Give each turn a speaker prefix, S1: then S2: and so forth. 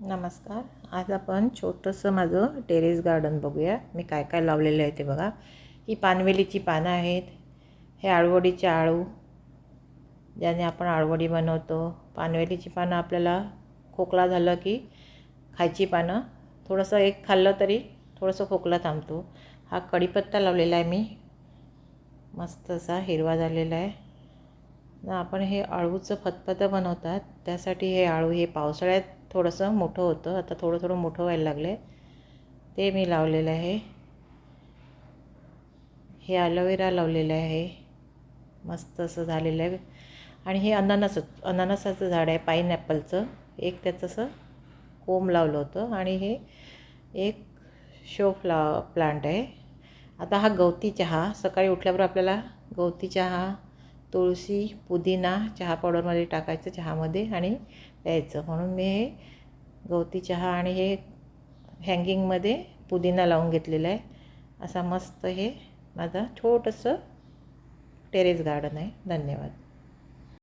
S1: नमस्कार. आज आपण छोटंसं माझं टेरेस गार्डन बघूया. मी काय काय लावलेलं आहे ते बघा. ही पानवेलीची पानं आहेत. हे आळवडीचे आळू ज्याने आपण आळवडी बनवतो. पानवेलीची पानं आपल्याला खोकला झालं की खायची पानं. थोडंसं एक खाल्लं तरी थोडंसं खोकला थांबतो. हा कढीपत्ता लावलेला आहे मी. मस्त असा हिरवा झालेला आहे. ना आपण हे आळूचं फतफतं बनवतात. त्यासाठी हे आळू हे पावसाळ्यात थोडंसं मोठं होतं. आता थोडं थोडं मोठं व्हायला लागलं आहे ते मी लावलेलं आहे. हे ॲलोवेरा लावलेलं आहे. मस्त असं झालेलं आहे. आणि हे अननस अननसाचं झाड आहे पाईनॲपलचं एक त्याचं असं कोंब लावलं होतं. आणि हे एक शो फ्ला प्लांट आहे. आता हा गवती चहा सकाळी उठल्यावर आपल्याला गवती चहा तुळशी पुदिना चहा पावडरमध्ये टाकायचं चहामध्ये आणि प्यायचं. म्हणून मी हे गवती चहा आणि हे हँगिंगमध्ये पुदिना लावून घेतलेला आहे. असा मस्त हे माझं छोटंसं टेरेस गार्डन आहे. धन्यवाद.